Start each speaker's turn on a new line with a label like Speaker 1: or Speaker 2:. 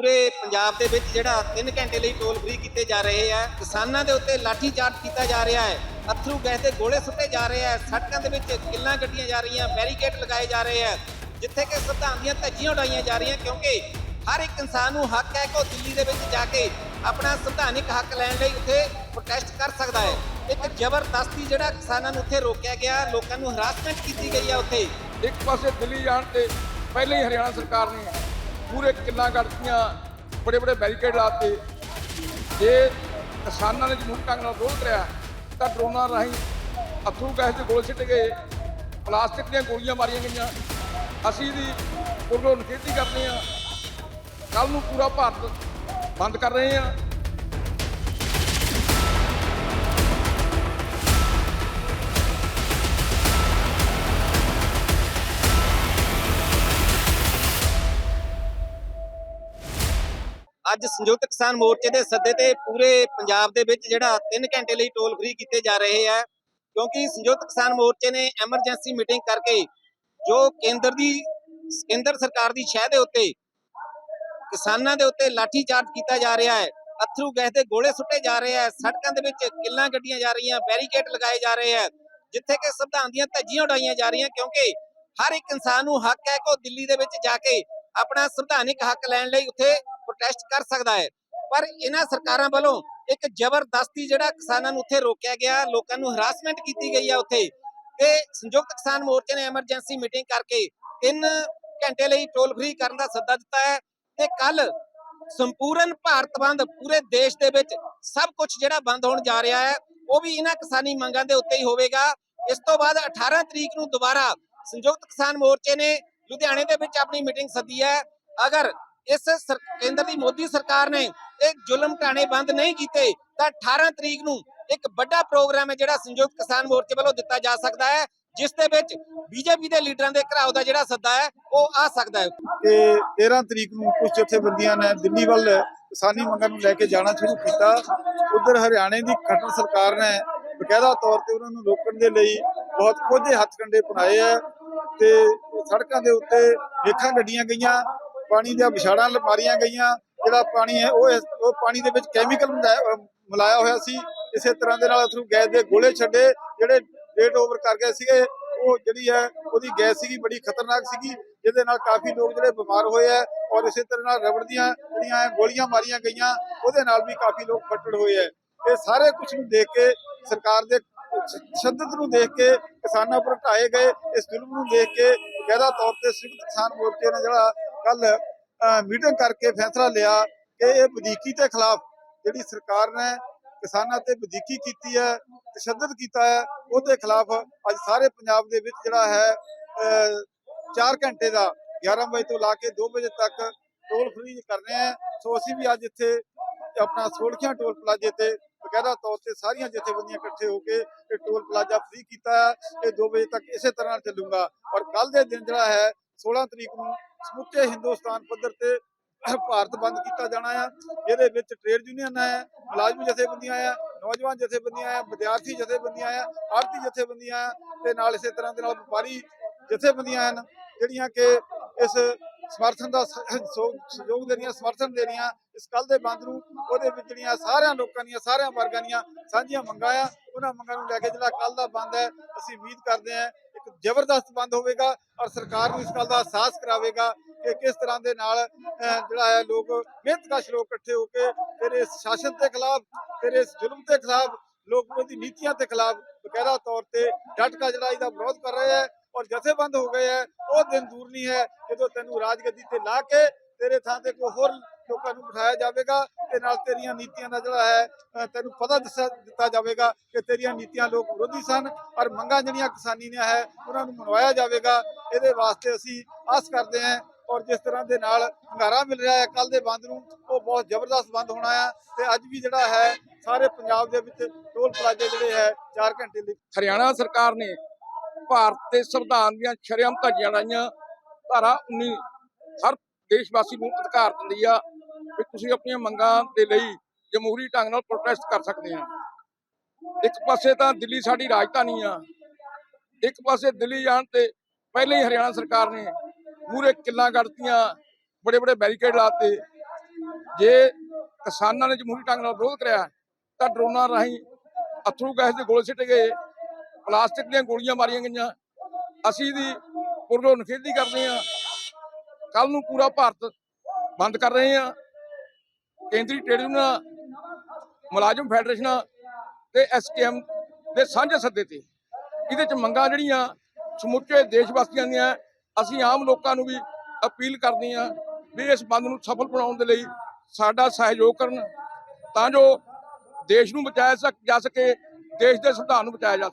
Speaker 1: ਪੂਰੇ ਪੰਜਾਬ ਦੇ ਵਿੱਚ ਜਿਹੜਾ 3 ਘੰਟੇ ਲਈ ਟੋਲ ਫ੍ਰੀ ਕੀਤੇ ਜਾ ਰਹੇ ਆ, ਕਿਸਾਨਾਂ ਦੇ ਉੱਤੇ ਲਾਠੀ ਚਾਰਜ ਕੀਤਾ ਜਾ ਰਿਹਾ ਹੈ, ਅਥਰੂ ਗੈਸ ਦੇ ਗੋਲੇ ਸੁੱਟੇ ਜਾ ਰਹੇ ਆ, ਸੜਕਾਂ ਦੇ ਵਿੱਚ ਕਿੱਲਾਂ ਕੱਢੀਆਂ ਜਾ ਰਹੀਆਂ, ਬੈਰੀਕੇਡ ਲਗਾਏ ਜਾ ਰਹੇ ਆ, ਜਿੱਥੇ ਕਿ ਸੰਵਿਧਾਨ ਦੀਆਂ ਧੱਜੀਆਂ ਉਡਾਈਆਂ ਜਾ ਰਹੀਆਂ, ਕਿਉਂਕਿ ਹਰ ਇੱਕ ਇਨਸਾਨ ਨੂੰ ਹੱਕ ਹੈ ਕਿ ਉਹ ਦਿੱਲੀ ਦੇ ਵਿੱਚ ਜਾ ਕੇ ਆਪਣਾ ਸੰਵਿਧਾਨਿਕ ਹੱਕ ਲੈਣ ਲਈ ਉੱਥੇ ਪ੍ਰੋਟੈਸਟ ਕਰ ਸਕਦਾ ਹੈ। ਇੱਕ ਜ਼ਬਰਦਸਤੀ ਜਿਹੜਾ ਕਿਸਾਨਾਂ ਨੂੰ ਉੱਥੇ ਰੋਕਿਆ ਗਿਆ, ਲੋਕਾਂ ਨੂੰ ਹਰਾਸਮੈਂਟ ਕੀਤੀ ਗਈ ਹੈ ਉੱਥੇ।
Speaker 2: ਇੱਕ ਪਾਸੇ ਦਿੱਲੀ ਜਾਣ ਤੇ ਪਹਿਲੇ ਹੀ ਹਰਿਆਣਾ ਸਰਕਾਰ ਨੇ ਪੂਰੇ ਕਿੰਨਾ ਕੱਢਤੀਆਂ, ਬੜੇ ਬੜੇ ਬੈਰੀਕੇਡ ਲਾਤੇ। ਜੇ ਕਿਸਾਨਾਂ ਨੇ ਜਮਹੂਰੀ ਢੰਗ ਨਾਲ ਵਿਰੋਧ ਕਰਿਆ, ਤਾਂ ਡਰੋਨਾਂ ਰਾਹੀਂ ਅਥਰੂ ਗੈਸ ਦੇ ਗੋਲੇ ਸਿੱਟ ਗਏ, ਪਲਾਸਟਿਕ ਦੀਆਂ ਗੋਲੀਆਂ ਮਾਰੀਆਂ ਗਈਆਂ। ਅਸੀਂ ਦੀ ਪੁਰਗੋ ਨਿਖੇਧੀ ਕਰਦੇ ਹਾਂ। ਕੱਲ ਨੂੰ ਪੂਰਾ ਭਾਰਤ ਬੰਦ ਕਰ ਰਹੇ ਹਾਂ।
Speaker 1: ਅੱਜ ਸੰਯੁਕਤ ਕਿਸਾਨ ਮੋਰਚੇ ਦੇ ਸੱਦੇ ਤੇ ਪੂਰੇ ਪੰਜਾਬ ਦੇ ਵਿੱਚ ਜਿਹੜਾ 3 ਘੰਟੇ ਲਈ ਟੋਲ ਫ੍ਰੀ ਕੀਤੇ ਜਾ ਰਹੇ ਆ, ਕਿਉਂਕਿ ਸੰਯੁਕਤ ਕਿਸਾਨ ਮੋਰਚੇ ਨੇ ਐਮਰਜੈਂਸੀ ਮੀਟਿੰਗ ਕਰਕੇ ਜੋ ਕੇਂਦਰ ਦੀ, ਕੇਂਦਰ ਸਰਕਾਰ ਦੀ ਸ਼ਹਿ ਦੇ ਉੱਤੇ ਕਿਸਾਨਾਂ ਦੇ ਉੱਤੇ ਲਾਠੀ ਚਾਰਜ ਕੀਤਾ ਜਾ ਰਿਹਾ ਹੈ, ਅਥਰੂ ਗੈਸ ਦੇ ਗੋਲੇ ਸੁੱਟੇ ਜਾ ਰਹੇ ਆ ਸੜਕਾਂ ਦੇ ਵਿੱਚ ਕਿੱਲਾਂ ਗੱਡੀਆਂ ਜਾ ਰਹੀਆਂ, ਬੈਰੀਕੇਡ ਲਗਾਏ ਜਾ ਰਹੇ ਆ ਜਿੱਥੇ ਕਿ ਸੰਵਿਧਾਨ ਦੀਆਂ ਧੱਜੀਆਂ ਉਡਾਈਆਂ ਜਾ ਰਹੀਆਂ ਕਿਉਂਕਿ ਹਰ ਇੱਕ ਇਨਸਾਨ ਨੂੰ ਹੱਕ ਹੈ ਕਿ ਉਹ ਦਿੱਲੀ ਦੇ ਵਿੱਚ ਜਾ ਕੇ ਆਪਣਾ ਸੰਵਿਧਾਨਿਕ ਹੱਕ ਲੈਣ ਲਈ ਉੱਥੇ ਪ੍ਰੋਟੈਸਟ ਕਰ ਸਕਦਾ ਹੈ। ਪਰ ਇਹਨਾਂ ਸਰਕਾਰਾਂ ਵੱਲੋਂ ਇੱਕ ਜ਼ਬਰਦਸਤੀ ਜਿਹੜਾ ਕਿਸਾਨਾਂ ਨੂੰ ਉੱਥੇ ਰੋਕਿਆ ਗਿਆ, ਲੋਕਾਂ ਨੂੰ ਹਰਾਸਮੈਂਟ ਕੀਤੀ ਗਈ ਹੈ ਉੱਥੇ। ਤੇ ਸੰਯੁਕਤ ਕਿਸਾਨ ਮੋਰਚੇ ਨੇ ਐਮਰਜੈਂਸੀ ਮੀਟਿੰਗ ਕਰਕੇ 3 ਘੰਟੇ ਲਈ ਟੋਲ ਫ੍ਰੀ ਕਰਨ ਦਾ ਸੱਦਾ ਦਿੱਤਾ ਹੈ। ਤੇ ਕੱਲ ਸੰਪੂਰਨ ਭਾਰਤ ਬੰਦ ਪੂਰੇ ਦੇਸ਼ ਦੇ ਵਿੱਚ ਸਭ ਕੁਝ ਜਿਹੜਾ ਬੰਦ ਹੋਣ ਜਾ ਰਿਹਾ ਹੈ, ਉਹ ਵੀ ਇਹਨਾਂ ਕਿਸਾਨੀ ਮੰਗਾਂ ਦੇ ਉੱਤੇ ਹੀ ਹੋਵੇਗਾ। ਇਸ ਤੋਂ ਬਾਅਦ 18 ਤਰੀਕ ਨੂੰ ਦੁਬਾਰਾ ਸੰਯੁਕਤ ਕਿਸਾਨ ਮੋਰਚੇ ਨੇ ਲੁਧਿਆਣੇ ਦੇ ਵਿੱਚ ਆਪਣੀ ਮੀਟਿੰਗ ਸੱਦੀ ਹੈ। ਅਗਰ ਇਸ ਕੇਂਦਰ ਦੀ ਮੋਦੀ ਸਰਕਾਰ ਨੇ ਇਹ ਜ਼ੁਲਮ ਢਾਣੇ ਬੰਦ ਨਹੀਂ ਕੀਤੇ, ਤਾਂ 18 ਤਰੀਕ ਨੂੰ ਇੱਕ ਵੱਡਾ ਪ੍ਰੋਗਰਾਮ ਹੈ ਜਿਹੜਾ ਸੰਯੁਕਤ ਕਿਸਾਨ ਮੋਰਚੇ ਵੱਲੋਂ ਦਿੱਤਾ ਜਾ ਸਕਦਾ ਹੈ, ਜਿਸ ਦੇ ਵਿੱਚ ਬੀਜੇਪੀ ਦੇ ਲੀਡਰਾਂ ਦੇ ਘਰਾਓ ਦਾ ਜਿਹੜਾ ਸੱਦਾ ਹੈ, ਉਹ ਆ ਸਕਦਾ ਹੈ।
Speaker 3: ਕਿ 13 ਤਰੀਕ ਨੂੰ ਕੁਝ ਜਥੇਬੰਦੀਆਂ ਨੇ ਦਿੱਲੀ ਵੱਲ ਕਿਸਾਨੀ ਮੰਗਾਂ ਨੂੰ ਲੈ ਕੇ ਜਾਣਾ ਸ਼ੁਰੂ ਕੀਤਾ। ਉਧਰ ਹਰਿਆਣੇ ਦੀ ਖੱਟਰ ਸਰਕਾਰ ਨੇ ਬਕਾਇਦਾ ਤੌਰ ਤੇ ਉਹਨਾਂ ਨੂੰ ਰੋਕਣ ਦੇ ਲਈ ਬਹੁਤ ਕੋਝੇ ਹੱਥਕੰਡੇ ਬਣਾਏ ਆ ਤੇ ਸੜਕਾਂ ਦੇ ਉੱਤੇ ਵੇਖਾਂ ਗੱਡੀਆਂ ਗਈਆਂ, ਪਾਣੀ ਦੀਆਂ ਵਿਛਾੜਾਂ ਮਾਰੀਆਂ ਗਈਆਂ, ਜਿਹੜਾ ਪਾਣੀ ਹੈ ਉਹ ਇਸ- ਉਹ ਪਾਣੀ ਦੇ ਵਿੱਚ ਕੈਮੀਕਲ ਮਿਲਾਇਆ ਹੋਇਆ ਸੀ। ਇਸੇ ਤਰ੍ਹਾਂ ਦੇ ਨਾਲ ਥਰੂ ਗੈਸ ਦੇ ਗੋਲੇ ਛੱਡੇ, ਜਿਹੜੇ ਡੇਟ ਓਵਰ ਕਰ ਗਏ ਸੀਗੇ, ਉਹ ਜਿਹੜੀ ਹੈ, ਉਹਦੀ ਗੈਸ ਸੀਗੀ, ਬੜੀ ਖਤਰਨਾਕ ਸੀਗੀ, ਜਿਹਦੇ ਨਾਲ ਕਾਫੀ ਲੋਕ ਜਿਹੜੇ ਬਿਮਾਰ ਹੋਏ ਆ ਔਰ ਇਸੇ ਤਰ੍ਹਾਂ ਨਾਲ ਰਬੜ ਦੀਆਂ ਜਿਹੜੀਆਂ ਗੋਲੀਆਂ ਮਾਰੀਆਂ ਗਈਆਂ, ਉਹਦੇ ਨਾਲ ਵੀ ਕਾਫੀ ਲੋਕ ਫੱਟੜ ਹੋਏ ਆ ਇਹ ਸਾਰੇ ਕੁਝ ਨੂੰ ਦੇਖ ਕੇ ਸਰਕਾਰ ਦੇ ਤਸ਼ੱਦਦ ਨੂੰ ਦੇਖ ਕੇ ਕਿਸਾਨਾਂ ਉੱਪਰ ਢਾਏ ਗਏ, ਇਸ ਜ਼ੁਲਮ ਨੂੰ ਦੇਖ ਕੇ ਬਕਾਇਦਾ ਤੌਰ ਤੇ ਸੰਯੁਕਤ ਕਿਸਾਨ ਮੋਰਚੇ ਨੇ ਜਿਹੜਾ ਕੱਲ ਮੀਟਿੰਗ ਕਰਕੇ ਫੈਸਲਾ ਲਿਆ ਕਿ ਇਹ ਵਧੀਕੀ ਦੇ ਖਿਲਾਫ ਜਿਹੜੀ ਸਰਕਾਰ ਨੇ ਕਿਸਾਨਾਂ ਤੇ ਵਧੀਕੀ ਕੀਤੀ ਹੈ ਤਸ਼ੱਦਦ ਕੀਤਾ ਹੈ, ਉਹਦੇ ਖਿਲਾਫ ਅੱਜ ਸਾਰੇ ਪੰਜਾਬ ਦੇ ਵਿੱਚ ਜਿਹੜਾ ਹੈ 4 ਘੰਟੇ ਦਾ 11 ਵਜੇ ਤੋਂ ਲਾ ਕੇ 2 ਵਜੇ ਤੱਕ ਟੋਲ ਫ੍ਰੀ ਰਹੇ ਆ ਸੋ ਅਸੀਂ ਵੀ ਅੱਜ ਇੱਥੇ ਆਪਣਾ ਸੋਲਖੀਆਂ ਟੋਲ ਪਲਾਜ਼ੇ ਤੇ ਬਕਾਇਦਾ ਤੌਰ ਤੇ ਸਾਰੀਆਂ ਜਥੇਬੰਦੀਆਂ ਇਕੱਠੇ ਹੋ ਕੇ ਇਹ ਟੋਲ ਪਲਾਜ਼ਾ ਫ੍ਰੀ ਕੀਤਾ ਹੈ, ਇਹ 2 ਵਜੇ ਤੱਕ ਇਸੇ ਤਰ੍ਹਾਂ ਨਾਲ ਚੱਲੂਗਾ। ਔਰ ਕੱਲ ਦੇ ਦਿਨ ਜਿਹੜਾ ਹੈ 16 ਤਰੀਕ ਨੂੰ ਸਮੁੱਚੇ ਹਿੰਦੁਸਤਾਨ ਪੱਧਰ ਤੇ ਭਾਰਤ ਬੰਦ ਕੀਤਾ ਜਾਣਾ ਆ ਜਿਹਦੇ ਵਿੱਚ ਟ੍ਰੇਡ ਯੂਨੀਅਨ ਹੈ, ਮੁਲਾਜ਼ਮ ਜਥੇਬੰਦੀਆਂ ਆ ਨੌਜਵਾਨ ਜਥੇਬੰਦੀਆਂ ਆ ਵਿਦਿਆਰਥੀ ਜਥੇਬੰਦੀਆਂ ਆ ਆਰਥੀ ਜਥੇਬੰਦੀਆਂ ਆ ਤੇ ਨਾਲ ਇਸੇ ਤਰ੍ਹਾਂ ਦੇ ਨਾਲ ਵਪਾਰੀ ਜਥੇਬੰਦੀਆਂ ਹਨ, ਜਿਹੜੀਆਂ ਕਿ ਇਸ ਸਮਰਥਨ ਦਾ ਸੋ- ਸਹਿਯੋਗ ਦੇ ਰਹੀਆਂ, ਸਮਰਥਨ ਦੇ ਰਹੀਆਂ ਇਸ ਕੱਲ ਦੇ ਬੰਦ ਨੂੰ ਉਹਦੇ ਵਿੱਚ ਜਿਹੜੀਆਂ ਸਾਰਿਆਂ ਲੋਕਾਂ ਦੀਆਂ, ਸਾਰਿਆਂ ਵਰਗਾਂ ਦੀਆਂ ਸਾਂਝੀਆਂ ਮੰਗਾਂ ਆ। ਉਹਨਾਂ ਮੰਗਾਂ ਨੂੰ ਲੈ ਕੇ ਜਿਹੜਾ ਕੱਲ ਦਾ ਬੰਦ ਹੈ, ਅਸੀਂ ਉਮੀਦ ਕਰਦੇ ਹਾਂ ਇੱਕ ਜ਼ਬਰਦਸਤ ਬੰਦ ਹੋਵੇਗਾ ਔਰ ਸਰਕਾਰ ਨੂੰ ਇਸ ਗੱਲ ਦਾ ਅਹਿਸਾਸ ਕਰਾਵੇਗਾ ਕਿ ਕਿਸ ਤਰ੍ਹਾਂ ਦੇ ਨਾਲ ਜਿਹੜਾ ਹੈ ਲੋਕ ਮਿਹਨਤਕਸ਼ ਲੋਕ ਇਕੱਠੇ ਹੋ ਕੇ ਫਿਰ ਇਸ ਸ਼ਾਸਨ ਦੇ ਖਿਲਾਫ, ਫਿਰ ਇਸ ਜ਼ੁਲਮ ਦੇ ਖਿਲਾਫ, ਲੋਕ ਵਿਰੋਧੀ ਨੀਤੀਆਂ ਦੇ ਖਿਲਾਫ ਬਕਾਇਦਾ ਤੌਰ ਤੇ ਡਟ ਕੇ ਜਿਹੜਾ ਇਹਦਾ ਵਿਰੋਧ ਕਰ ਰਹੇ ਹੈ ਔਰ ਜਥੇਬੰਦ ਹੋ ਗਏ ਹੈ, ਉਹ ਦਿਨ ਦੂਰ ਨਹੀਂ ਹੈ ਜਦੋਂ ਤੈਨੂੰ ਰਾਜਗੱਦੀ ਤੇ ਲਾ ਕੇ ਤੇਰੇ ਥਾਂ ਤੇ ਕੋਈ ਹੋਰ ਲੋਕਾਂ ਨੂੰ ਬਿਠਾਇਆ ਜਾਵੇਗਾ ਤੇ ਨਾਲ ਤੇਰੀਆਂ ਨੀਤੀਆਂ ਦਾ ਜਿਹੜਾ ਹੈ ਤੈਨੂੰ ਪਤਾ ਦੱਸਿਆ, ਦਿੱਤਾ ਜਾਵੇਗਾ ਕਿ ਤੇਰੀਆਂ ਨੀਤੀਆਂ ਲੋਕ ਵਿਰੋਧੀ ਸਨ ਔਰ ਮੰਗਾਂ ਜਿਹੜੀਆਂ ਕਿਸਾਨੀ ਨੇ ਹੈ, ਉਹਨਾਂ ਨੂੰ ਮਨਵਾਇਆ ਜਾਵੇਗਾ। ਇਹਦੇ ਵਾਸਤੇ ਅਸੀਂ ਆਸ ਕਰਦੇ ਹਾਂ ਔਰ ਜਿਸ ਤਰ੍ਹਾਂ ਦੇ ਨਾਲ ਹੰਗਾਰਾ ਮਿਲ ਰਿਹਾ ਹੈ ਕੱਲ ਦੇ ਬੰਦ ਨੂੰ ਉਹ ਬਹੁਤ ਜ਼ਬਰਦਸਤ ਬੰਦ ਹੋਣਾ ਹੈ ਤੇ ਅੱਜ ਵੀ ਜਿਹੜਾ ਹੈ, ਸਾਰੇ ਪੰਜਾਬ ਦੇ ਵਿੱਚ ਟੋਲ ਪਲਾਜ਼ੇ ਜਿਹੜੇ ਹੈ 4 ਘੰਟੇ ਲਈ
Speaker 2: ਹਰਿਆਣਾ ਸਰਕਾਰ ਨੇ ਭਾਰਤ ਦੇ ਸੰਵਿਧਾਨ ਦੀਆਂ ਸ਼ਰਮ ਧੱਜੀਆਂ ਲਾਈਆਂ, ਧਾਰਾ 19 ਹਰ ਦੇਸ਼ ਵਾਸੀ ਨੂੰ ਅਧਿਕਾਰ ਦਿੰਦੀ ਆ। ਕਿ ਤੁਸੀਂ ਆਪਣੀਆਂ ਮੰਗਾਂ ਦੇ ਲਈ ਜਮਹੂਰੀ ਢੰਗ ਨਾਲ ਪ੍ਰੋਟੈਸਟ ਕਰ ਸਕਦੇ ਆ। ਇੱਕ ਪਾਸੇ ਤਾਂ ਦਿੱਲੀ ਸਾਡੀ ਰਾਜਧਾਨੀ ਆ। ਇੱਕ ਪਾਸੇ ਦਿੱਲੀ ਜਾਣ ਤੇ ਪਹਿਲੇ ਹੀ ਹਰਿਆਣਾ ਸਰਕਾਰ ਨੇ ਮੂਰੇ ਕਿੱਲਾਂ ਕੱਢਤੀਆਂ ਬੜੇ ਬੜੇ ਬੈਰੀਕੇਡ ਲਾਤੇ। ਜੇ ਕਿਸਾਨਾਂ ਨੇ ਜਮਹੂਰੀ ਢੰਗ ਨਾਲ ਵਿਰੋਧ ਕਰਿਆ, ਤਾਂ ਡਰੋਨਾਂ ਰਾਹੀਂ ਅਥਰੂ ਗੈਸ ਦੇ ਗੋਲੇ ਸਿੱਟੇ ਗਏ, ਪਲਾਸਟਿਕ ਦੀਆਂ ਗੋਲੀਆਂ ਮਾਰੀਆਂ ਗਈਆਂ। ਅਸੀਂ ਇਹਦੀ ਪੁਰਜੋ ਨਖੇਦੀ ਕਰਦੇ ਹਾਂ ਕੱਲ ਨੂੰ ਪੂਰਾ ਭਾਰਤ ਬੰਦ ਕਰ ਰਹੇ ਹਾਂ ਕੇਂਦਰੀ ਟ੍ਰੇਡ ਯੂਨੀਅਨ ਮੁਲਾਜ਼ਮ ਫੈਡਰੇਸ਼ਨ ਤੇ ਐਸਕੇਐਮ ਦੇ ਸਾਂਝੇ ਸੱਦੇ ਤੇ। ਇਹਦੇ ਚ ਮੰਗਾਂ ਜਿਹੜੀਆਂ ਸਮੁੱਚੇ ਦੇਸ਼ ਵਾਸੀਆਂ ਦੀਆਂ, ਅਸੀਂ ਆਮ ਲੋਕਾਂ ਨੂੰ ਵੀ ਅਪੀਲ ਕਰਦੇ ਹਾਂ ਵੀ ਇਸ ਬੰਦ ਨੂੰ ਸਫਲ ਬਣਾਉਣ ਦੇ ਲਈ ਸਾਡਾ ਸਹਿਯੋਗ ਕਰਨ ਤਾਂ ਜੋ ਦੇਸ਼ ਨੂੰ ਬਚਾਇਆ ਸਕ, ਜਾ ਸਕੇ, ਦੇਸ਼ ਦੇ ਸੰਵਿਧਾਨ ਨੂੰ ਬਚਾਇਆ ਜਾ